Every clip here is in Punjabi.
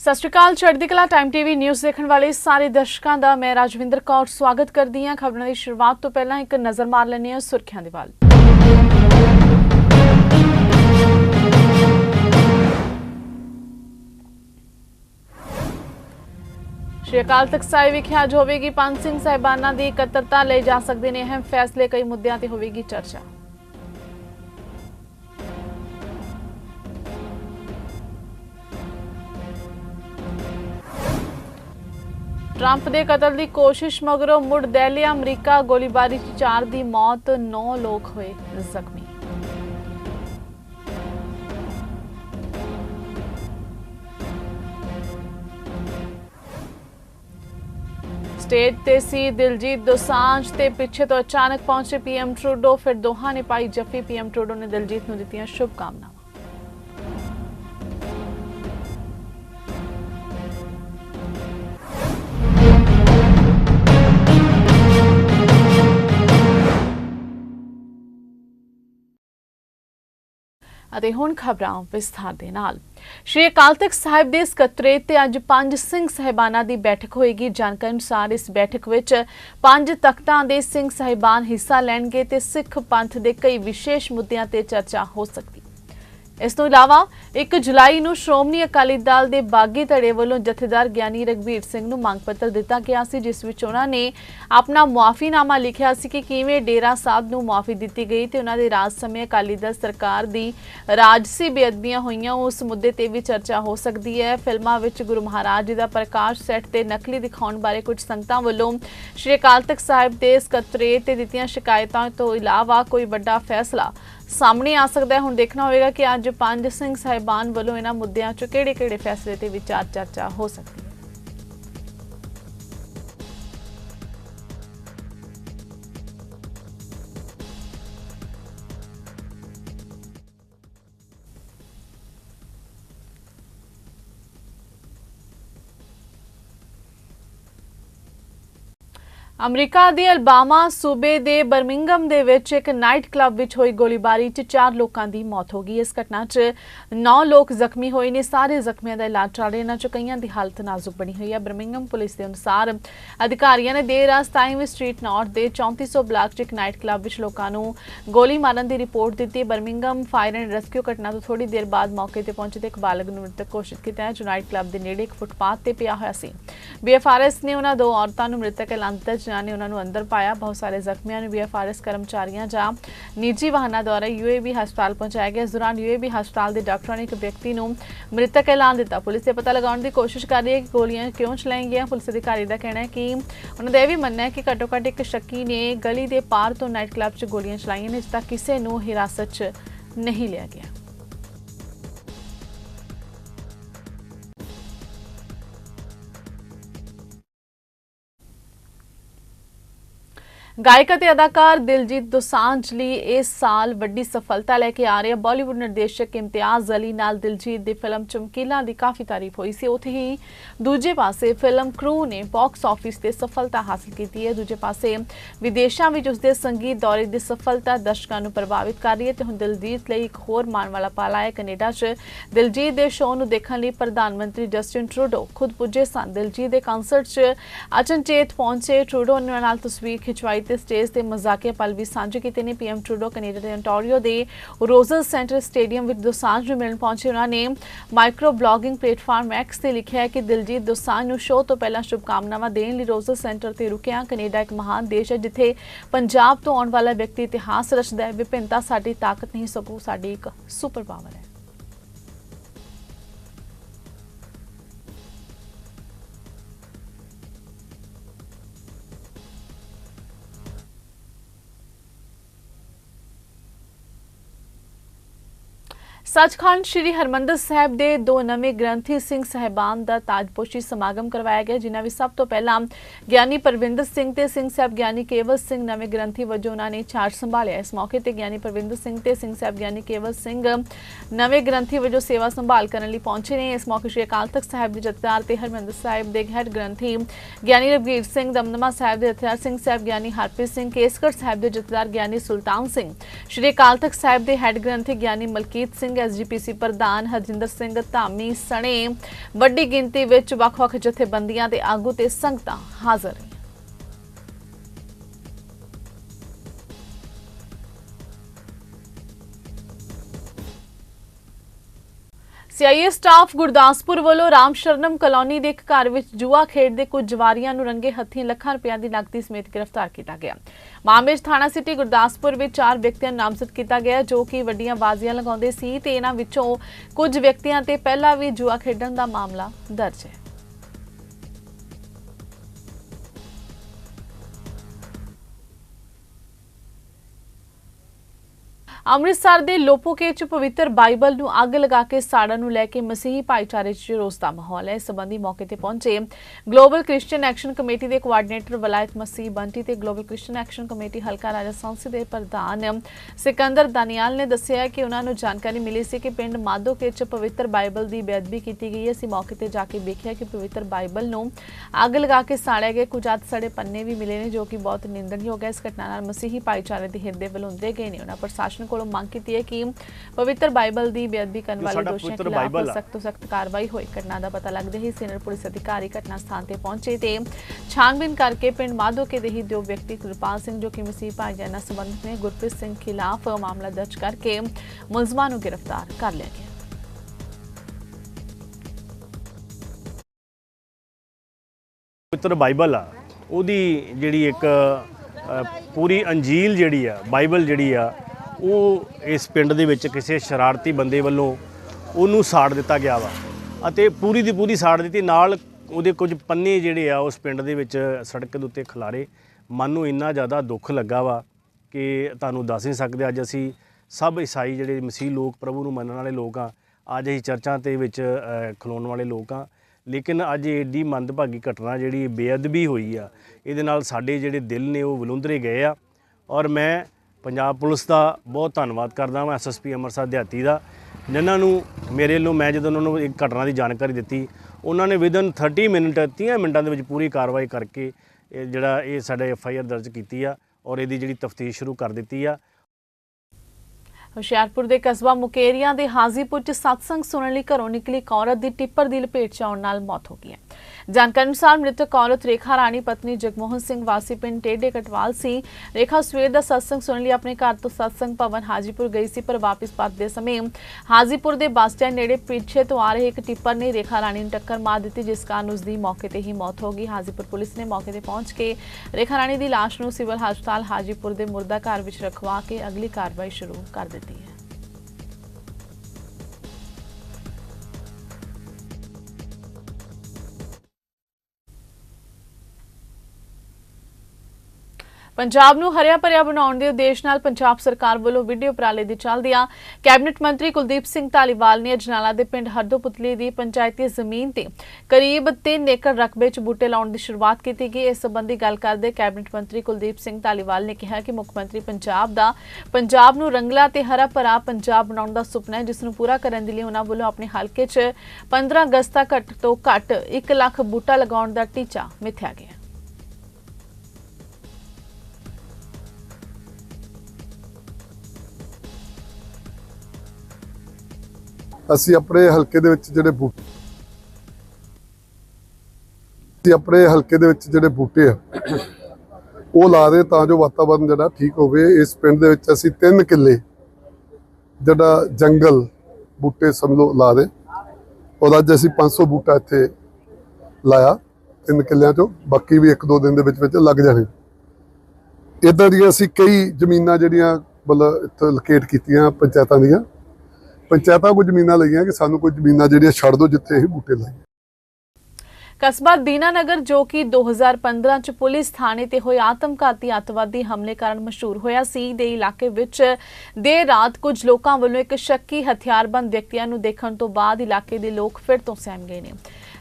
ਸਤਿ ਸ਼੍ਰੀ ਅਕਾਲ, ਚੜ੍ਹਦੀ ਕਲਾ ਟਾਈਮ ਟੀਵੀ ਨਿਊਜ਼ ਦੇਖਣ ਵਾਲੇ ਸਾਰੇ ਦਰਸ਼ਕਾਂ ਦਾ ਮੈਂ ਰਾਜਵਿੰਦਰ ਕੌਰ ਸਵਾਗਤ ਕਰਦੀ ਹਾਂ। ਖਬਰਾਂ ਦੀ ਸ਼ੁਰੂਆਤ ਤੋਂ ਪਹਿਲਾਂ ਇੱਕ ਨਜ਼ਰ ਮਾਰ ਲੈਂਦੇ ਹਾਂ ਸੁਰਖੀਆਂ ਦੇ ਵੱਲ। ਸ਼੍ਰੀ ਅਕਾਲ ਤਖਤ ਸਾਹਿਬ ਵਿਖੇ ਅੱਜ ਹੋਵੇਗੀ ਪੰਜ ਸਿੰਘ ਸਾਹਿਬਾਨਾਂ ਦੀ ਇਕੱਤਰਤਾ ਲਈ ਜਾ ਸਕਦੇ ਨੇ ਅਹਿਮ ਫੈਸਲੇ, ਕਈ ਮੁੱਦਿਆਂ ਤੇ ਹੋਵੇਗੀ ਚਰਚਾ। ਟਰੰਪ ਦੇ ਕਤਲ ਦੀ ਕੋਸ਼ਿਸ਼ ਮਗਰੋਂ ਮੁੜ ਦਿੱਲੀ, ਅਮਰੀਕਾ ਗੋਲੀਬਾਰੀ 'ਚ ਚਾਰ ਦੀ ਮੌਤ 9 ਲੋਕ ਹੋਏ ਜ਼ਖਮੀ। ਸਟੇਜ ਤੇ ਸੀ ਦਿਲਜੀਤ ਦੋਸਾਂਝ ਤੇ ਪਿੱਛੇ ਤੋਂ ਅਚਾਨਕ ਪਹੁੰਚੇ ਪੀਐਮ ਟਰੂਡੋ, ਫਿਰ ਦੋਹਾਂ ਨੇ ਪਾਈ ਜੱਫੀ। ਪੀਐਮ ਟਰੂਡੋ ਨੇ ਦਿਲਜੀਤ ਨੂੰ ਦਿੱਤੀਆਂ ਸ਼ੁਭ ਕਾਮਨਾਵਾਂ ਅਤੇ ਹੁਣ ਖਬਰਾਂ ਵਿਸਥਾਰ ਦੇ ਨਾਲ। ਸ਼੍ਰੀ ਅਕਾਲ ਤਖਤ ਸਾਹਿਬ ਦੇ ਸਕੱਤਰੇਤ ਤੇ ਅੱਜ ਪੰਜ ਸਿੰਘ ਸਹਿਬਾਨਾਂ ਦੀ ਬੈਠਕ ਹੋਏਗੀ। ਜਾਣਕਾਰੀ ਅਨੁਸਾਰ ਇਸ ਬੈਠਕ ਵਿੱਚ ਪੰਜ ਤਖਤਾਂ ਦੇ ਸਿੰਘ ਸਹਿਬਾਨ ਹਿੱਸਾ ਲੈਣਗੇ ਤੇ ਸਿੱਖ ਪੰਥ ਦੇ ਕਈ ਵਿਸ਼ੇਸ਼ ਮੁੱਦਿਆਂ ਤੇ ਚਰਚਾ ਹੋ ਸਕਦੀ ਇਸ ਤੋਂ ਇਲਾਵਾ 1 ਜੁਲਾਈ ਨੂੰ ਸ਼੍ਰੋਮਣੀ ਅਕਾਲੀ ਦਲ ਦੇ ਬਾਗੀ ਧੜੇ ਵੱਲੋਂ ਜਥੇਦਾਰ ਗਿਆਨੀ ਰਗਵੀਰ ਸਿੰਘ ਨੂੰ ਮੰਗ ਪੱਤਰ ਦਿੱਤਾ ਗਿਆ ਸੀ, ਜਿਸ ਵਿੱਚ ਉਹਨਾਂ ਨੇ ਆਪਣਾ ਮੁਆਫੀਨਾਮਾ ਲਿਖਿਆ ਸੀ ਕਿ ਕਿਵੇਂ ਡੇਰਾ ਸਾਹਿਬ ਨੂੰ ਮੁਆਫੀ ਦਿੱਤੀ ਗਈ ਤੇ ਉਹਨਾਂ ਦੇ ਰਾਜ ਸਮੇਂ ਅਕਾਲੀ ਦਲ ਸਰਕਾਰ ਦੀ ਰਾਜਸੀ ਬੇਅਦਬੀਆਂ ਹੋਈਆਂ, ਉਸ ਮੁੱਦੇ ਤੇ ਵੀ ਚਰਚਾ ਹੋ ਸਕਦੀ ਹੈ। ਫਿਲਮਾਂ ਵਿੱਚ ਗੁਰੂ ਮਹਾਰਾਜ ਜੀ ਦਾ ਪ੍ਰਕਾਸ਼ ਸੈੱਟ ਤੇ ਨਕਲੀ ਦਿਖਾਉਣ ਬਾਰੇ ਕੁਝ ਸੰਗਤਾਂ ਵੱਲੋਂ ਸ਼੍ਰੀ ਅਕਾਲ ਤਖਤ ਸਾਹਿਬ ਦੇ ਸਕੱਤਰੇਤ ਤੇ ਦਿੱਤੀਆਂ ਸ਼ਿਕਾਇਤਾਂ ਤੋਂ ਇਲਾਵਾ ਕੋਈ ਵੱਡਾ ਫੈਸਲਾ ਸਾਹਮਣੇ ਆ ਸਕਦਾ ਹੈ। ਹੁਣ ਦੇਖਣਾ ਹੋਵੇਗਾ ਕਿ ਅੱਜ ਪੰਜ ਸਿੰਘ ਸਾਹਿਬਾਨ ਵੱਲੋਂ ਇਹਨਾਂ ਮੁੱਦਿਆਂ 'ਚ ਕਿਹੜੇ-ਕਿਹੜੇ ਫੈਸਲੇ ਤੇ ਵਿਚਾਰ ਚਰਚਾ ਹੋ ਸਕਦੀ ਹੈ। ਅਮਰੀਕਾ ਦੇ ਅਲਬਾਮਾ ਸੂਬੇ ਦੇ ਬਰਮਿੰਗਮ ਦੇ ਵਿੱਚ ਇੱਕ ਨਾਈਟ ਕਲੱਬ ਵਿੱਚ ਹੋਈ ਗੋਲੀਬਾਰੀ 'ਚ ਚਾਰ ਲੋਕਾਂ ਦੀ ਮੌਤ ਹੋ ਗਈ। ਇਸ ਘਟਨਾ 'ਚ 9 ਲੋਕ ਜ਼ਖਮੀ ਹੋਏ ਨੇ। ਸਾਰੇ ਜ਼ਖਮੀਆਂ ਦਾ ਇਲਾਜ ਚੱਲ ਰਿਹਾ। ਇਹਨਾਂ 'ਚ ਕਈਆਂ ਦੀ ਹਾਲਤ ਨਾਜ਼ੁਕ ਬਣੀ ਹੋਈ ਹੈ। ਬਰਮਿੰਗਮ ਪੁਲਿਸ ਦੇ ਅਨੁਸਾਰ ਅਧਿਕਾਰੀਆਂ ਨੇ ਦੇਰ ਰਾਤ 27ਵੀਂ ਸਟਰੀਟ ਨਾਰਥ ਦੇ 3400 ਬਲਾਕ 'ਚ ਇੱਕ ਨਾਈਟ ਕਲੱਬ ਵਿੱਚ ਲੋਕਾਂ ਨੂੰ ਗੋਲੀ ਮਾਰਨ ਦੀ ਰਿਪੋਰਟ ਦਿੱਤੀ। ਬਰਮਿੰਗਮ ਫਾਇਰ ਐਂਡ ਰੈਸਕਿਊ ਘਟਨਾ ਤੋਂ ਥੋੜੀ ਦੇਰ ਬਾਅਦ ਮੌਕੇ ਤੇ ਪਹੁੰਚੇ ਤੇ ਇੱਕ ਬਾਲਗ ਨੂੰ ਮ੍ਰਿਤਕ ਘੋਸ਼ਿਤ ਕੀਤਾ ਹੈ, ਜੋ ਨਾਈਟ ਕਲੱਬ ਦੇ ਨੇੜੇ ਇੱਕ ਫੁੱਟਪਾਥ ਤੇ ਪਿਆ ਹੋਇਆ ਸੀ। ਬੀਐਫਆਰਐਸ ਨੇ ਉਹਨਾਂ ਦੋ ਔਰਤਾਂ ਨੂੰ ਮ੍ਰਿਤਕ ਐਲਾਨ ਦਿੱਤਾ ਜਿਨ੍ਹਾਂ ਨੇ ਉਹਨਾਂ ਨੂੰ ਅੰਦਰ ਪਾਇਆ। ਬਹੁਤ ਸਾਰੇ ਜ਼ਖਮੀਆਂ ਨੂੰ ਬੀਐਫਆਰਐਸ ਕਰਮਚਾਰੀਆਂ ਜਾਂ ਨਿੱਜੀ ਵਾਹਨਾਂ ਦੁਆਰਾ ਯੂਏਬੀ ਹਸਪਤਾਲ ਪਹੁੰਚਾਇਆ ਗਿਆ। ਇਸ ਦੌਰਾਨ ਯੂਏਬੀ ਹਸਪਤਾਲ ਦੇ ਡਾਕਟਰਾਂ ਨੇ ਇੱਕ ਵਿਅਕਤੀ ਨੂੰ ਮ੍ਰਿਤਕ ਐਲਾਨ ਦਿੱਤਾ। ਪੁਲਿਸ ਇਹ ਪਤਾ ਲਗਾਉਣ ਦੀ ਕੋਸ਼ਿਸ਼ ਕਰ ਰਹੀ ਹੈ ਕਿ ਗੋਲੀਆਂ ਕਿਉਂ ਚਲਾਈਆਂ ਗਈਆਂ। ਪੁਲਿਸ ਅਧਿਕਾਰੀ ਦਾ ਕਹਿਣਾ ਹੈ ਕਿ ਉਹਨਾਂ ਦਾ ਇਹ ਵੀ ਮੰਨਣਾ ਹੈ ਕਿ ਘੱਟੋ ਘੱਟ ਇੱਕ ਸ਼ੱਕੀ ਨੇ ਗਲੀ ਦੇ ਪਾਰ ਤੋਂ ਨਾਈਟ ਕਲੱਬ 'ਚ ਗੋਲੀਆਂ ਚਲਾਈਆਂ ਨੇ, ਜਿਸ ਤੱਕ ਕਿਸੇ ਨੂੰ ਹਿਰਾਸਤ 'ਚ ਨਹੀਂ ਲਿਆ ਗਿਆ। ਗਾਇਕ ਅਤੇ ਅਦਾਕਾਰ ਦਿਲਜੀਤ ਦੋਸਾਂਝ ਲਈ ਇਸ ਸਾਲ ਵੱਡੀ ਸਫਲਤਾ ਲੈ ਕੇ ਆ ਰਿਹਾ ਬਾਲੀਵੁੱਡ ਨਿਰਦੇਸ਼ਕ ਇਮਤਿਆਜ਼ ਅਲੀ ਨਾਲ ਦਿਲਜੀਤ ਦੀ ਫਿਲਮ ਚਮਕੀਲਾ ਦੀ ਕਾਫੀ ਤਾਰੀਫ ਹੋਈ ਸੀ। ਉੱਥੇ ਹੀ ਦੂਜੇ ਪਾਸੇ ਫਿਲਮ ਕਰੂ ਨੇ ਬਾਕਸ ਆਫਿਸ ਤੇ ਸਫਲਤਾ ਹਾਸਲ ਕੀਤੀ ਹੈ। ਦੂਜੇ ਪਾਸੇ ਵਿਦੇਸ਼ਾਂ ਵਿੱਚ ਉਸਦੇ ਸੰਗੀਤ ਦੌਰੇ ਦੀ ਸਫਲਤਾ ਦਰਸ਼ਕਾਂ ਨੂੰ ਪ੍ਰਭਾਵਿਤ ਕਰ ਰਹੀ ਹੈ ਤੇ ਹੁਣ ਦਿਲਜੀਤ ਲਈ ਇੱਕ ਹੋਰ ਮਾਣ ਵਾਲਾ ਪਾਲਾ ਹੈ। ਕੈਨੇਡਾ 'ਚ ਦਿਲਜੀਤ ਦੇ ਸ਼ੋਅ ਨੂੰ ਦੇਖਣ ਲਈ ਪ੍ਰਧਾਨ ਮੰਤਰੀ ਜਸਟਿਨ ਟਰੂਡੋ ਖੁਦ ਪੁੱਜੇ ਸਨ। ਦਿਲਜੀਤ ਦੇ ਕਨਸਰਟ 'ਚ ਅਚਨਚੇਤ ਪਹੁੰਚੇ। ਟਰੂਡੋ ਨੇ ਉਹਨਾਂ ਨਾਲ ਤਸਵੀਰ ਖਿਚਵਾਈ ਤੇ ਸਟੇਜ ਤੇ ਮਜ਼ਾਕੀਆ ਪਲ ਵੀ ਸਾਂਝੇ ਕੀਤੇ ਨੇ ਪੀਐਮ ਟਰੂਡੋ ਕੈਨੇਡਾ ਦੇ ontario ਦੇ ਰੋਜ਼ਲ ਸੈਂਟਰ ਸਟੇਡੀਅਮ ਵਿੱਚ ਦੋਸਾਂਝ ਨੂੰ ਮਿਲਣ ਪਹੁੰਚੇ ਉਹਨਾਂ ਨੇ ਮਾਈਕਰੋ ਬਲੌਗਿੰਗ ਪਲੇਟਫਾਰਮ ਐਕਸ ਤੇ ਲਿਖਿਆ ਹੈ ਕਿ ਦਿਲਜੀਤ ਦੋਸਾਂਝ ਨੂੰ ਸ਼ੋਅ ਤੋਂ ਪਹਿਲਾਂ ਸ਼ੁਭਕਾਮਨਾਵਾਂ ਦੇਣ ਲਈ ਰੋਜ਼ਸ ਸੈਂਟਰ ਤੇ ਰੁਕਿਆ। ਕੈਨੇਡਾ ਇੱਕ ਮਹਾਨ ਦੇਸ਼ ਹੈ ਜਿੱਥੇ ਪੰਜਾਬ ਤੋਂ ਆਉਣ ਵਾਲਾ ਵਿਅਕਤੀ ਇਤਿਹਾਸ ਰਚਦਾ ਹੈ। ਵਿਭਿੰਨਤਾ ਸਾਡੀ ਤਾਕਤ ਨਹੀਂ, ਸਗੋਂ ਸਾਡੀ ਇੱਕ ਸੁਪਰ ਪਾਵਰ ਹੈ। ਸੱਚਖੰਡ ਸ੍ਰੀ ਹਰਮੰਦਰ ਸਾਹਿਬ ਦੇ ਦੋ ਨਵੇਂ ਗ੍ਰੰਥੀ ਸਿੰਘ ਸਹਿਬਾਨ ਦਾ ਤਾਜਪੋਸ਼ੀ ਸਮਾਗਮ ਕਰਵਾਇਆ ਗਿਆ, ਜਿਨ੍ਹਾਂ ਵਿੱਚ ਸਭ ਤੋਂ ਪਹਿਲਾਂ ਗਿਆਨੀ ਪਰਵਿੰਦਰ ਸਿੰਘ ਤੇ ਸਿੰਘ ਸਾਹਿਬ ਗਿਆਨੀ ਕੇਵਲ ਸਿੰਘ ਨਵੇਂ ਗ੍ਰੰਥੀ ਵਜੋਂ ਉਹਨਾਂ ਨੇ ਚਾਰਜ ਸੰਭਾਲਿਆ। ਇਸ ਮੌਕੇ ਤੇ ਗਿਆਨੀ ਪਰਵਿੰਦਰ ਸਿੰਘ ਤੇ ਸਿੰਘ ਸਾਹਿਬ ਗਿਆਨੀ ਕੇਵਲ ਸਿੰਘ ਨਵੇਂ ਗ੍ਰੰਥੀ ਵਜੋਂ ਸੇਵਾ ਸੰਭਾਲ ਕਰਨ ਲਈ ਪਹੁੰਚੇ ਨੇ। ਇਸ ਮੌਕੇ ਸ੍ਰੀ ਅਕਾਲ ਤਖਤ ਸਾਹਿਬ ਦੇ ਜਥੇਦਾਰ ਤੇ ਹਰਮੰਦਰ ਸਾਹਿਬ ਦੇ ਹੈਡ ਗ੍ਰੰਥੀ ਗਿਆਨੀ ਰਵੀਰ ਸਿੰਘ, ਦਮਦਮਾ ਸਾਹਿਬ ਦੇ ਜਥੇਦਾਰ ਸਿੰਘ, ਸਾਹਿਬ ਗਿਆਨੀ ਹਰਪ੍ਰੀਤ ਸਿੰਘ, ਕੇਸਗੜ੍ਹ ਸਾਹਿਬ ਦੇ ਜਥੇਦਾਰ ਗਿਆਨੀ ਸੁਲਤਾਨ ਸਿੰਘ, ਸ੍ਰੀ ਅਕਾਲ ਤਖਤ ਸਾਹਿਬ ਦੇ ਹੈਡ ਗ੍ਰੰਥੀ ਗਿਆਨੀ ਮਲਕੀਤ ਸਿੰਘ ਐਸਜੀਪੀਸੀ ਪ੍ਰਧਾਨ ਹਰਜਿੰਦਰ ਸਿੰਘ ਧਾਮੀ ਸਣੇ ਵੱਡੀ ਗਿਣਤੀ ਵਿੱਚ ਵੱਖ-ਵੱਖ ਜਥੇਬੰਦੀਆਂ ਦੇ ਆਗੂ ਤੇ ਸੰਗਤਾਂ ਹਾਜ਼ਰ ਸੀਆਈਏ ਸਟਾਫ ਗੁਰਦਾਸਪੁਰ ਵੱਲੋਂ ਰਾਮ ਸ਼ਰਨਮ ਕਲੋਨੀ ਦੇ ਇੱਕ ਘਰ ਵਿੱਚ ਜੂਆ ਖੇਡਦੇ ਕੁਝ ਜਵਾਰੀਆਂ ਨੂੰ ਰੰਗੇ ਹੱਥੀਂ ਲੱਖਾਂ ਰੁਪਈਆ ਦੀ ਨਕਦੀ ਸਮੇਤ ਗ੍ਰਿਫਤਾਰ ਕੀਤਾ ਗਿਆ। ਮਾਮਲੇ 'ਚ ਥਾਣਾ ਸਿਟੀ ਗੁਰਦਾਸਪੁਰ ਵਿੱਚ ਚਾਰ ਵਿਅਕਤੀਆਂ ਨੂੰ ਨਾਮਜ਼ਦ ਕੀਤਾ ਗਿਆ, ਜੋ ਕਿ ਵੱਡੀਆਂ ਬਾਜ਼ੀਆਂ ਲਗਾਉਂਦੇ ਸੀ ਤੇ ਇਹਨਾਂ ਵਿੱਚੋਂ ਕੁਝ ਵਿਅਕਤੀਆਂ ਤੇ ਪਹਿਲਾਂ ਵੀ ਜੂਆ ਖੇਡਣ ਦਾ ਮਾਮਲਾ ਦਰਜ ਹੈ। ਅੰਮ੍ਰਿਤਸਰ ਦੇ ਲੋਪੋਕੇ ਚ ਪਵਿੱਤਰ ਬਾਈਬਲ ਨੂੰ ਅੱਗ ਲਗਾ ਕੇ ਸਾੜਨ ਨੂੰ ਲੈ ਕੇ ਮਸੀਹੀ ਭਾਈਚਾਰੇ 'ਚ ਰੋਸ ਦਾ ਮਾਹੌਲ ਹੈ। ਇਸ ਸੰਬੰਧੀ ਮੌਕੇ ਤੇ ਪਹੁੰਚੇ ਗਲੋਬਲ ਕ੍ਰਿਸਚੀਅਨ ਐਕਸ਼ਨ ਕਮੇਟੀ ਦੇ ਕੋਆਰਡੀਨੇਟਰ ਵਲਾਇਤ ਮਸੀਹ ਬੰਟੀ ਤੇ ਗਲੋਬਲ ਕ੍ਰਿਸਚੀਅਨ ਐਕਸ਼ਨ ਕਮੇਟੀ ਹਲਕਾ ਰਾਜਾ ਦੇ ਪ੍ਰਧਾਨ ਸਿਕੰਦਰ ਦਾਨੀਆਲ ਨੇ ਦੱਸਿਆ ਕਿ ਉਹਨਾਂ ਨੂੰ ਜਾਣਕਾਰੀ ਮਿਲੀ ਸੀ ਕਿ ਪਿੰਡ ਮਾਦੋਕੇ ਚ ਪਵਿੱਤਰ ਬਾਈਬਲ ਦੀ ਬੇਅਦਬੀ ਕੀਤੀ ਗਈ ਹੈ। ਅਸੀਂ ਮੌਕੇ ਤੇ ਜਾ ਕੇ ਵੇਖਿਆ ਕਿ ਪਵਿੱਤਰ ਬਾਈਬਲ ਨੂੰ ਅੱਗ ਲਗਾ ਕੇ ਸਾੜਿਆ ਗਿਆ। ਕੁਝ ਅੱਧ ਸੜੇ ਪੰਨੇ ਵੀ ਮਿਲੇ ਨੇ ਜੋ ਕਿ ਬਹੁਤ ਨਿੰਦਣਯੋਗ ਹੈ। ਇਸ ਘਟਨਾ ਨਾਲ ਮਸੀਹੀ ਭਾਈਚਾਰੇ ਦੇ ਹਿਰਦੇ ਬਲੁੰਦੇ ਗਏ ਨੇ। ਉਹਨਾਂ ਪ੍ਰਸ਼ਾਸਨ ਕੋਲੋਂ ਮੰਗ ਕੀਤੀ ਹੈ ਕਿ ਪਵਿੱਤਰ ਬਾਈਬਲ ਦੀ ਬੇਅਦਬੀ ਕਰਨ ਵਾਲੇ ਦੋਸ਼ੀਆਂ ਖਿਲਾਫ। ਸਖਤ ਤੋਂ ਸਖਤ ਕਾਰਵਾਈ ਹੋਈ। ਘਟਨਾ ਦਾ ਪਤਾ ਲੱਗਦੇ ਹੀ ਸੀਨੀਅਰ ਪੁਲਿਸ ਅਧਿਕਾਰੀ ਘਟਨਾ ਸਥਾਨ ਤੇ ਪਹੁੰਚੇ ਤੇ ਛਾਨਬੀਨ ਕਰਕੇ ਪਿੰਡ ਮਾਧੋਕੇ ਦੇ ਹੀ ਦੋ ਵਿਅਕਤੀ ਗੁਰਪਾਲ ਸਿੰਘ ਜੋ ਕਿ ਮਸੀਹ ਭਾਈਜਾਨਾ ਨਾਲ ਸੰਬੰਧਿਤ ਨੇ ਗੁਰਪ੍ਰੀਤ ਸਿੰਘ ਖਿਲਾਫ ਮਾਮਲਾ ਦਰਜ ਕਰਕੇ ਮੁਲਜ਼ਮਾਂ ਨੂੰ ਗ੍ਰਿਫਤਾਰ ਕਰ ਲਿਆ ਗਿਆ। ਪਵਿੱਤਰ ਬਾਈਬਲ ਆ। ਉਹਦੀ ਜਿਹੜੀ ਇੱਕ ਪੂਰੀ ਅੰਜੀਲ ਜਿਹੜੀ ਆ ਬਾਈਬਲ ਜਿਹੜੀ ਆ ਉਹ ਇਸ ਪਿੰਡ ਦੇ ਵਿੱਚ ਕਿਸੇ ਸ਼ਰਾਰਤੀ ਬੰਦੇ ਵੱਲੋਂ ਉਹਨੂੰ ਸਾੜ ਦਿੱਤਾ ਗਿਆ ਵਾ ਅਤੇ ਪੂਰੀ ਦੀ ਪੂਰੀ ਸਾੜ ਦਿੱਤੀ। ਨਾਲ ਉਹਦੇ ਕੁਝ ਪੰਨੇ ਜਿਹੜੇ ਆ ਉਸ ਪਿੰਡ ਦੇ ਵਿੱਚ ਸੜਕ ਦੇ ਉੱਤੇ ਖਿਲਾਰੇ। ਮਨ ਨੂੰ ਇੰਨਾ ਜ਼ਿਆਦਾ ਦੁੱਖ ਲੱਗਾ ਵਾ ਕਿ ਤੁਹਾਨੂੰ ਦੱਸ ਨਹੀਂ ਸਕਦੇ। ਅੱਜ ਅਸੀਂ ਸਭ ਈਸਾਈ ਜਿਹੜੇ ਮਸੀਹ ਲੋਕ, ਪ੍ਰਭੂ ਨੂੰ ਮੰਨਣ ਵਾਲੇ ਲੋਕ ਆ। ਅੱਜ ਅਸੀਂ ਚਰਚਾਂ ਤੇ ਵਿੱਚ ਖਲੋਣ ਵਾਲੇ ਲੋਕ ਆ। ਲੇਕਿਨ ਅੱਜ ਏਡੀ ਮੰਦਭਾਗੀ ਘਟਨਾ ਜਿਹੜੀ ਬੇਅਦਬੀ ਹੋਈ ਆ, ਇਹਦੇ ਨਾਲ ਸਾਡੇ ਜਿਹੜੇ ਦਿਲ ਨੇ ਉਹ ਵਲੁੰਦਰੇ ਗਏ ਆ। ਔਰ ਮੈਂ ਪੰਜਾਬ ਪੁਲਿਸ ਦਾ ਬਹੁਤ ਧੰਨਵਾਦ ਕਰਦਾ ਹਾਂ ਐਸਐਸਪੀ ਅੰਮ੍ਰਿਤਸਰ ਦਿਹਾਤੀ ਦਾ, ਜਿਨ੍ਹਾਂ ਨੂੰ ਮੇਰੇ ਵੱਲੋਂ ਮੈਂ ਜਦੋਂ ਉਹਨਾਂ ਨੂੰ ਇੱਕ ਘਟਨਾ ਦੀ ਜਾਣਕਾਰੀ ਦਿੱਤੀ, ਉਹਨਾਂ ਨੇ ਵਿਦਨ 30 ਮਿੰਟ 30 ਮਿੰਟਾਂ ਦੇ ਵਿੱਚ ਪੂਰੀ ਕਾਰਵਾਈ ਕਰਕੇ ਇਹ ਜਿਹੜਾ ਇਹ ਸਾਡੇ ਐਫਆਈਆਰ ਦਰਜ ਕੀਤੀ ਆ ਔਰ ਇਹਦੀ ਜਿਹੜੀ ਤਫਤੀਸ਼ ਸ਼ੁਰੂ ਕਰ ਦਿੱਤੀ ਆ। ਹੁਸ਼ਿਆਰਪੁਰ ਦੇ ਕਸਬਾ ਮੁਕੇਰੀਆਂ ਦੇ ਹਾਜ਼ੀਪੁਰ 'ਚ ਸਤਸੰਗ ਸੁਣਨ ਲਈ ਘਰੋਂ ਨਿਕਲੀ ਇੱਕ ਔਰਤ ਦੀ ਟਿੱਪਰ ਦੀ ਲਪੇਟ 'ਚ ਆਉਣ ਨਾਲ ਮੌਤ ਹੋ ਗਈ ਹੈ। ਜਾਣਕਾਰੀ ਅਨੁਸਾਰ ਮ੍ਰਿਤਕ ਔਰਤ ਰੇਖਾ ਰਾਣੀ ਪਤਨੀ ਜਗਮੋਹਨ ਸਿੰਘ ਵਾਸੀ ਪਿੰਡ ਟੇਡੇ ਕਟਵਾਲ ਸੀ। ਰੇਖਾ ਸਵੇਰ ਦਾ ਸਤਸੰਗ ਸੁਣਨ ਲਈ ਆਪਣੇ ਘਰ ਤੋਂ ਸਤਸੰਗ ਭਵਨ ਹਾਜੀਪੁਰ ਗਈ ਸੀ ਪਰ ਵਾਪਸ ਪਰਤਦੇ ਸਮੇਂ ਹਾਜੀਪੁਰ ਦੇ ਬੱਸ ਸਟੈਂਡ ਨੇੜੇ ਪਿੱਛੇ ਤੋਂ ਆ ਰਹੇ ਇੱਕ ਟਿੱਪਰ ਨੇ ਰੇਖਾ ਰਾਣੀ ਨੂੰ ਟੱਕਰ ਮਾਰ ਦਿੱਤੀ, ਜਿਸ ਕਾਰਨ ਉਸ ਦੀ ਮੌਕੇ ਤੇ ਹੀ ਮੌਤ ਹੋ ਗਈ। ਹਾਜੀਪੁਰ ਪੁਲਿਸ ਨੇ ਮੌਕੇ ਤੇ ਪਹੁੰਚ ਕੇ ਰੇਖਾ ਰਾਣੀ ਦੀ ਲਾਸ਼ ਨੂੰ ਸਿਵਲ ਹਸਪਤਾਲ ਹਾਜੀਪੁਰ ਦੇ ਮੁਰਦਾ ਘਰ ਵਿੱਚ ਰਖਵਾ ਕੇ ਅਗਲੀ ਕਾਰਵਾਈ ਸ਼ੁਰੂ ਕਰ ਦਿੱਤੀ। ਪੰਜਾਬ ਨੂੰ ਹਰਿਆ ਭਰਿਆ ਬਣਾਉਣ ਦੇ ਉਦੇਸ਼ ਨਾਲ ਪੰਜਾਬ ਸਰਕਾਰ ਵੱਲੋਂ ਵੀਡੀਓ ਉਪਰਾਲੇ ਦੀ ਚੱਲਦਿਆਂ। ਕੈਬਨਿਟ ਮੰਤਰੀ ਕੁਲਦੀਪ ਸਿੰਘ ਧਾਲੀਵਾਲ ਨੇ ਅਜਨਾਲਾ ਦੇ ਪਿੰਡ ਹਰਦੋਪੁਤਲੀ ਦੀ ਪੰਚਾਇਤੀ ਜ਼ਮੀਨ ਤੇ ਕਰੀਬ 3 ਏਕੜ ਰਕਬੇ 'ਚ ਬੂਟੇ ਲਾਉਣ ਦੀ ਸ਼ੁਰੂਆਤ ਕੀਤੀ ਗਈ। ਇਸ ਸੰਬੰਧੀ ਗੱਲ ਕਰਦੇ ਕੈਬਨਿਟ ਮੰਤਰੀ ਕੁਲਦੀਪ ਸਿੰਘ ਧਾਲੀਵਾਲ ਨੇ ਕਿਹਾ ਕਿ ਮੁੱਖ ਮੰਤਰੀ ਪੰਜਾਬ ਦਾ ਪੰਜਾਬ ਨੂੰ ਰੰਗਲਾ ਤੇ ਹਰਾ ਭਰਾ ਪੰਜਾਬ ਬਣਾਉਣ ਦਾ ਸੁਪਨਾ ਹੈ, ਜਿਸ ਨੂੰ ਪੂਰਾ ਕਰਨ ਦੇ ਲਈ ਉਹਨਾਂ ਵੱਲੋਂ ਆਪਣੇ ਹਲਕੇ 'ਚ 15 ਅਗਸਤ ਤੱਕ ਘੱਟ ਤੋਂ ਘੱਟ 1 ਲੱਖ ਬੂਟਾ ਲਗਾਉਣ ਦਾ ਟੀਚਾ ਮਿਥਿਆ ਗਿਆ। ਅਸੀਂ ਆਪਣੇ ਹਲਕੇ ਦੇ ਵਿੱਚ ਜਿਹੜੇ ਬੂਟੇ ਅਸੀਂ ਆਪਣੇ ਹਲਕੇ ਦੇ ਵਿੱਚ ਜਿਹੜੇ ਬੂਟੇ ਆ, ਉਹ ਲਾ ਦੇ ਤਾਂ ਜੋ ਵਾਤਾਵਰਨ ਜਿਹੜਾ ਠੀਕ ਹੋਵੇ। ਇਸ ਪਿੰਡ ਦੇ ਵਿੱਚ ਅਸੀਂ 3 ਕਿੱਲੇ ਜਿਹੜਾ ਜੰਗਲ ਬੂਟੇ ਸਮਝੋ ਲਾ ਦੇ। ਉਹਦਾ ਅੱਜ ਅਸੀਂ 500 ਬੂਟਾ ਇੱਥੇ ਲਾਇਆ, ਤਿੰਨ ਕਿੱਲਿਆਂ ਚੋਂ। ਬਾਕੀ ਵੀ ਇੱਕ ਦੋ ਦਿਨ ਦੇ ਵਿੱਚ ਵਿੱਚ ਲੱਗ ਜਾਣੇ। ਇਦਾਂ ਦੀਆਂ ਅਸੀਂ ਕਈ ਜ਼ਮੀਨਾਂ ਜਿਹੜੀਆਂ ਮਤਲਬ ਇੱਥੇ ਲੋਕੇਟ ਕੀਤੀਆਂ ਪੰਚਾਇਤਾਂ ਦੀਆਂ। ਪੰਚਾਇਤਾਂ ਕੁਝ ਜ਼ਮੀਨਾਂ ਲਈਆਂ ਕਿ ਸਾਨੂੰ ਕੁਝ ਜ਼ਮੀਨਾਂ ਜਿਹੜੀਆਂ ਛੱਡ ਦਿਓ ਜਿੱਥੇ ਇਹ ਬੂਟੇ ਲਾਈਏ ਕਸਬਾ ਦੀਨਾਨਗਰ ਜੋ ਕਿ 2015 ਚ ਪੁਲਿਸ ਥਾਣੇ ਤੇ ਹੋਏ ਆਤਮਘਾਤੀ ਅੱਤਵਾਦੀ ਹਮਲੇ ਕਾਰਨ ਮਸ਼ਹੂਰ ਹੋਇਆ ਸੀ, ਦੇ ਇਲਾਕੇ ਵਿੱਚ ਦੇਰ ਰਾਤ ਕੁਝ ਲੋਕਾਂ ਵੱਲੋਂ ਇੱਕ ਸ਼ੱਕੀ ਹਥਿਆਰਬੰਦ ਵਿਅਕਤੀਆਂ ਨੂੰ ਦੇਖਣ ਤੋਂ ਬਾਅਦ ਇਲਾਕੇ ਦੇ ਲੋਕ ਫਿਰ ਤੋਂ ਸਹਿਮ ਗਏ ਨੇ।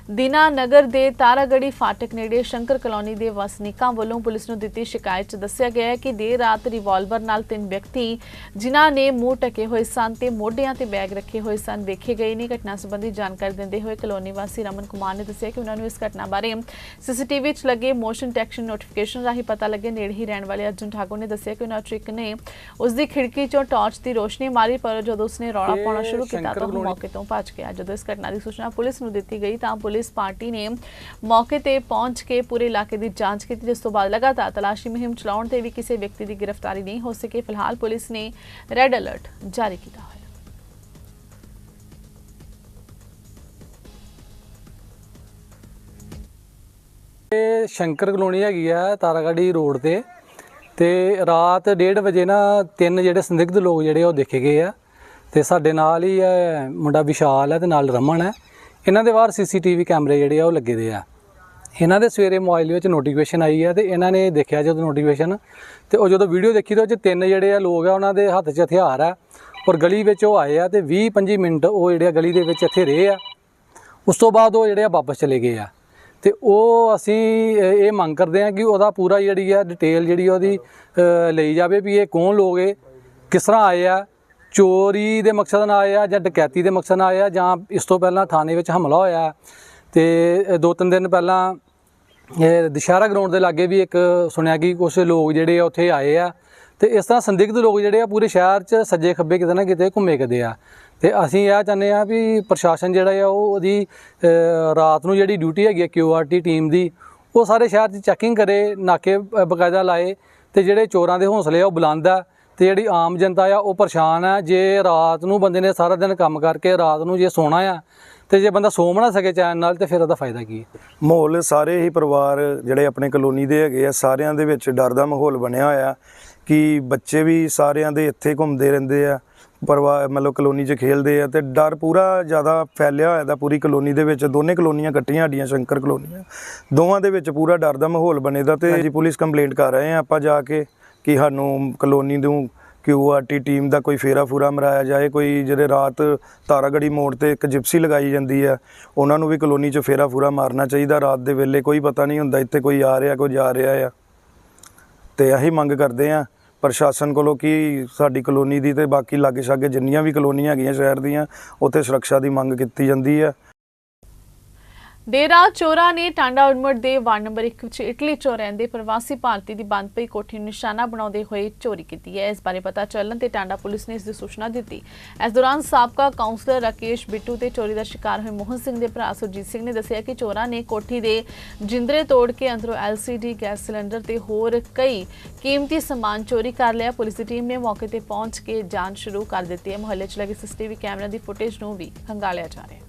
ਦੀਨਾ ਨਗਰ ਦੇ ਤਾਰਾਗੜੀ ਫਾਟਕ ਨੇੜੇ ਸ਼ੰਕਰ ਕਲੋਨੀ ਦੇ ਵਸਨੀਕਾਂ ਵੱਲੋਂ ਪੁਲਿਸ ਨੂੰ ਦਿੱਤੀ ਸ਼ਿਕਾਇਤ 'ਚ ਦੱਸਿਆ ਗਿਆ ਹੈ ਕਿ ਦੇਰ ਰਾਤ ਰਿਵਾਲਵਰ ਨਾਲ ਤਿੰਨ ਵਿਅਕਤੀ ਜਿਨ੍ਹਾਂ ਨੇ ਮੂੰਹ ਟਕੇ ਹੋਏ ਸਨ ਤੇ ਮੋਢਿਆਂ ਤੇ ਬੈਗ ਰੱਖੇ ਹੋਏ ਸਨ ਵੇਖੇ ਗਏ ਨੇ। ਘਟਨਾ ਸੰਬੰਧੀ ਜਾਣਕਾਰੀ ਦਿੰਦੇ ਹੋਏ ਕਲੋਨੀ ਵਾਸੀ ਰਮਨ ਕੁਮਾਰ ਨੇ ਦੱਸਿਆ ਕਿ ਉਹਨਾਂ ਨੂੰ ਇਸ ਘਟਨਾ ਬਾਰੇ ਸੀਸੀਟੀਵੀ 'ਚ ਲੱਗੇ ਮੋਸ਼ਨ ਡਿਟੈਕਸ਼ਨ ਨੋਟੀਫਿਕੇਸ਼ਨ ਰਾਹੀਂ ਪਤਾ ਲੱਗੇ। ਨੇੜੇ ਹੀ ਰਹਿਣ ਵਾਲੇ ਅਰਜੁਨ ਠਾਕੁਰ ਨੇ ਦੱਸਿਆ ਕਿ ਉਹਨਾਂ 'ਚੋਂ ਇੱਕ ਨੇ ਉਸ ਦੀ ਖਿੜਕੀ 'ਚੋਂ ਟਾਰਚ ਦੀ ਰੋਸ਼ਨੀ ਮਾਰੀ ਪਰ ਜਦੋਂ ਉਸਨੇ ਰੌਲਾ ਪਾਉਣਾ ਸ਼ੁਰੂ ਕੀਤਾ ਤਾਂ ਉਹ ਮੌਕੇ ਤੋਂ ਭੱਜ ਗਿਆ। ਜਦੋਂ ਇਸ ਘਟਨਾ ਦੀ ਸੂਚਨਾ ਪੁਲਿਸ ਨੂੰ ਦਿੱਤੀ ਗਈ ਤਾਂ ਪੁਲਿਸ ਪਾਰਟੀ ਨੇ ਮੌਕੇ ਤੇ ਪਹੁੰਚ ਕੇ ਪੂਰੇ ਇਲਾਕੇ ਦੀ ਜਾਂਚ ਕੀਤੀ, ਜਿਸ ਤੋਂ ਬਾਅਦ ਲਗਾਤਾਰ ਤਲਾਸ਼ੀ ਮੁਹਿੰਮ ਚਲਾਉਣ ਤੇ ਵੀ ਕਿਸੇ ਵਿਅਕਤੀ ਦੀ ਗ੍ਰਿਫਤਾਰੀ ਨਹੀਂ ਹੋ ਸਕੀ। ਫਿਲਹਾਲ ਪੁਲਿਸ ਨੇ ਰੈੱਡ ਅਲਰਟ ਜਾਰੀ ਕੀਤਾ ਹੋਇਆ। ਹੈ ਇਹ ਸ਼ੰਕਰ ਕਲੋਨੀ ਹੈਗੀ ਆ ਤਾਰਾਗੜੀ ਰੋਡ ਤੇ ਤੇ ਰਾਤ 1:30 ਵਜੇ ਨਾ ਤਿੰਨ ਜਿਹੜੇ ਸੰਦਿਗਧ ਲੋਕ ਜਿਹੜੇ ਆ ਉਹ ਦੇਖੇ ਗਏ ਆ ਤੇ ਸਾਡੇ ਨਾਲ ਹੀ ਇਹ ਮੁੰਡਾ ਵਿਸ਼ਾਲ ਹੈ ਤੇ ਨਾਲ ਰਮਨ ਹੈ ਇਹਨਾਂ ਦੇ ਬਾਹਰ ਸੀਸੀਟੀਵੀ ਕੈਮਰੇ ਜਿਹੜੇ ਆ ਉਹ ਲੱਗੇ ਦੇ ਆ। ਇਹਨਾਂ ਦੇ ਸਵੇਰੇ ਮੋਬਾਈਲ ਵਿੱਚ ਨੋਟੀਫਿਕੇਸ਼ਨ ਆਈ ਹੈ ਤੇ ਇਹਨਾਂ ਨੇ ਦੇਖਿਆ ਜਦੋਂ ਨੋਟੀਫਿਕੇਸ਼ਨ ਤੇ ਉਹ ਜਦੋਂ ਵੀਡੀਓ ਦੇਖੀ ਤਾਂ ਉਹ 'ਚ ਤਿੰਨ ਜਿਹੜੇ ਆ ਲੋਕ ਆ, ਉਹਨਾਂ ਦੇ ਹੱਥ 'ਚ ਹਥਿਆਰ ਆ ਔਰ ਗਲੀ ਵਿੱਚ ਉਹ ਆਏ ਆ ਤੇ 20 25 ਮਿੰਟ ਉਹ ਜਿਹੜੇ ਆ ਗਲੀ ਦੇ ਵਿੱਚ ਇੱਥੇ ਰਹੇ ਆ। ਉਸ ਤੋਂ ਬਾਅਦ ਉਹ ਜਿਹੜੇ ਆ ਵਾਪਸ ਚਲੇ ਗਏ ਆ। ਤੇ ਉਹ ਅਸੀਂ ਇਹ ਮੰਗ ਕਰਦੇ ਆ ਕਿ ਉਹਦਾ ਪੂਰਾ ਜਿਹੜੀ ਆ ਡਿਟੇਲ ਜਿਹੜੀ ਆ ਉਹਦੀ ਲਈ ਜਾਵੇ ਵੀ ਇਹ ਕੌਣ ਲੋਕ ਏ, ਕਿਸ ਤਰ੍ਹਾਂ ਆਏ ਆ ਚੋਰੀ ਦੇ ਮਕਸਦ ਨਾਲ ਆਏ ਆ ਜਾਂ ਡਕੈਤੀ ਦੇ ਮਕਸਦ ਨਾਲ ਆਏ ਆ ਜਾਂ ਇਸ ਤੋਂ ਪਹਿਲਾਂ ਥਾਣੇ ਵਿੱਚ ਹਮਲਾ ਹੋਇਆ ਤੇ ਦੋ ਤਿੰਨ ਦਿਨ ਪਹਿਲਾਂ ਇਹ ਦੁਸ਼ਹਿਰਾ ਗਰਾਊਂਡ ਦੇ ਲਾਗੇ ਵੀ ਇੱਕ ਸੁਣਿਆ ਕਿ ਕੁਝ ਲੋਕ ਜਿਹੜੇ ਆ ਉੱਥੇ ਆਏ ਆ ਤੇ ਇਸ ਤਰ੍ਹਾਂ ਸੰਦਿਗਧ ਲੋਕ ਜਿਹੜੇ ਆ ਪੂਰੇ ਸ਼ਹਿਰ 'ਚ ਸੱਜੇ ਖੱਬੇ ਕਿਤੇ ਨਾ ਕਿਤੇ ਘੁੰਮੇ ਕਦੇ ਆ। ਤੇ ਅਸੀਂ ਇਹ ਚਾਹੁੰਦੇ ਆ ਵੀ ਪ੍ਰਸ਼ਾਸਨ ਜਿਹੜਾ ਆ ਉਹ ਉਹਦੀ ਰਾਤ ਨੂੰ ਜਿਹੜੀ ਡਿਊਟੀ ਹੈਗੀ ਆ ਕਿਊਆਰਟੀ ਟੀਮ ਦੀ ਉਹ ਸਾਰੇ ਸ਼ਹਿਰ 'ਚ ਚੈਕਿੰਗ ਕਰੇ ਨਾਕੇ ਅ, ਬਕਾਇਦਾ ਲਾਏ ਤੇ ਜਿਹੜੇ ਚੋਰਾਂ ਦੇ ਹੌਸਲੇ ਆ ਉਹ ਬੁਲੰਦ ਆ। ਤੇ ਜਿਹੜੀ ਆਮ ਜਨਤਾ ਆ ਉਹ ਪਰੇਸ਼ਾਨ ਆ। ਜੇ ਰਾਤ ਨੂੰ ਬੰਦੇ ਨੇ ਸਾਰਾ ਦਿਨ ਕੰਮ ਕਰਕੇ ਰਾਤ ਨੂੰ ਜੇ ਸੋਣਾ ਆ ਤੇ ਜੇ ਬੰਦਾ ਸੌਂ ਨਾ ਸਕੇ ਚੈਨ ਨਾਲ ਤੇ ਫਿਰ ਉਹਦਾ ਫਾਇਦਾ ਕੀ? ਹੈ ਮਾਹੌਲ ਸਾਰੇ ਹੀ ਪਰਿਵਾਰ ਜਿਹੜੇ ਆਪਣੇ ਕਲੋਨੀ ਦੇ ਹੈਗੇ ਆ ਸਾਰਿਆਂ ਦੇ ਵਿੱਚ ਡਰ ਦਾ ਮਾਹੌਲ ਬਣਿਆ ਹੋਇਆ ਕਿ ਬੱਚੇ ਵੀ ਸਾਰਿਆਂ ਦੇ ਇੱਥੇ ਘੁੰਮਦੇ ਰਹਿੰਦੇ ਆ ਪਰਿਵਾਰ ਮਤਲਬ ਕਲੋਨੀ 'ਚ ਖੇਲਦੇ ਆ ਤੇ ਡਰ ਪੂਰਾ ਜ਼ਿਆਦਾ ਫੈਲਿਆ ਹੋਇਆ ਦਾ ਪੂਰੀ ਕਲੋਨੀ ਦੇ ਵਿੱਚ। ਦੋਨੇ ਕਲੋਨੀਆਂ ਇਕੱਠੀਆਂ ਸਾਡੀਆਂ ਸ਼ੰਕਰ ਕਲੋਨੀਆਂ। ਦੋਵਾਂ ਦੇ ਵਿੱਚ ਪੂਰਾ ਡਰ ਦਾ ਮਾਹੌਲ ਬਣੇਦਾ ਤੇ ਜੀ ਪੁਲਿਸ ਕੰਪਲੇਂਟ ਕਰ ਰਹੇ ਆ। ਆਪਾਂ ਜਾ ਕੇ ਕਿ ਸਾਨੂੰ ਕਲੋਨੀ ਨੂੰ ਕਿਊਆਰਟੀ ਟੀਮ ਦਾ ਕੋਈ ਫੇਰਾ ਫੂਰਾ ਮਰਾਇਆ ਜਾਏ, ਕੋਈ ਜਿਹੜੇ ਰਾਤ ਤਾਰਾਗੜੀ ਮੋੜ ਤੇ ਇੱਕ ਜਿਪਸੀ ਲਗਾਈ ਜਾਂਦੀ ਆ ਉਹਨਾਂ ਨੂੰ ਵੀ ਕਲੋਨੀ 'ਚ ਫੇਰਾ ਫੂਰਾ ਮਾਰਨਾ ਚਾਹੀਦਾ ਰਾਤ ਦੇ ਵੇਲੇ, ਕੋਈ ਪਤਾ ਨਹੀਂ ਹੁੰਦਾ ਇੱਥੇ ਕੋਈ ਆ ਰਿਹਾ, ਕੋਈ ਜਾ ਰਿਹਾ ਆ। ਤੇ ਅਸੀਂ ਮੰਗ ਕਰਦੇ ਆ ਪ੍ਰਸ਼ਾਸਨ ਕੋਲੋਂ ਕਿ ਸਾਡੀ ਕਲੋਨੀ ਦੀ ਤੇ ਬਾਕੀ ਲਾਗੇ ਛਾਗੇ ਜਿੰਨੀਆਂ ਵੀ ਕਲੋਨੀਆਂ ਹੈਗੀਆਂ ਸ਼ਹਿਰ ਦੀਆਂ, ਉੱਥੇ ਸੁਰੱਖਿਆ ਦੀ ਮੰਗ ਕੀਤੀ ਜਾਂਦੀ ਆ ਡੇਰਾ ਰਾਤ ਚੋਰਾਂ ਨੇ ਟਾਂਡਾ ਉਡਮੜ ਦੇ ਵਾਰਡ ਨੰਬਰ 1 ਵਿੱਚ ਇਟਲੀ ਚੋਂ ਰਹਿੰਦੇ ਪ੍ਰਵਾਸੀ ਭਾਰਤੀ ਦੀ ਬੰਦ ਪਈ ਕੋਠੀ ਨੂੰ ਨਿਸ਼ਾਨਾ ਬਣਾਉਂਦੇ ਹੋਏ ਚੋਰੀ ਕੀਤੀ ਹੈ। ਇਸ ਬਾਰੇ ਪਤਾ ਚੱਲਣ ਤੇ ਟਾਂਡਾ ਪੁਲਿਸ ਨੇ ਇਸ ਦੀ ਸੂਚਨਾ ਦਿੱਤੀ। ਇਸ ਦੌਰਾਨ ਸਾਬਕਾ ਕਾਉਂਸਲਰ ਰਾਕੇਸ਼ ਬਿੱਟੂ ਤੇ ਚੋਰੀ ਦਾ ਸ਼ਿਕਾਰ ਹੋਏ ਮੋਹਨ ਸਿੰਘ ਦੇ ਭਰਾ ਸੁਰਜੀਤ ਸਿੰਘ ਨੇ ਦੱਸਿਆ ਕਿ ਚੋਰਾਂ ਨੇ ਕੋਠੀ ਦੇ ਜਿੰਦਰੇ ਤੋੜ ਕੇ ਅੰਦਰੋਂ ਐਲਸੀਡੀ ਗੈਸ ਸਿਲੰਡਰ ਤੇ ਹੋਰ ਕਈ ਕੀਮਤੀ ਸਮਾਨ ਚੋਰੀ ਕਰ ਲਿਆ। ਪੁਲਿਸ ਦੀ ਟੀਮ ਨੇ ਮੌਕੇ ਤੇ ਪਹੁੰਚ ਕੇ ਜਾਂਚ ਸ਼ੁਰੂ ਕਰ ਦਿੱਤੀ ਹੈ। ਮੁਹੱਲੇ 'ਚ ਲੱਗੇ ਸੀਸੀਟੀਵੀ ਕੈਮਰਾ ਦੀ ਫੁਟੇਜ ਨੂੰ ਵੀ ਖੰਗਾਲਿਆ ਜਾ ਰਿਹਾ ਹੈ।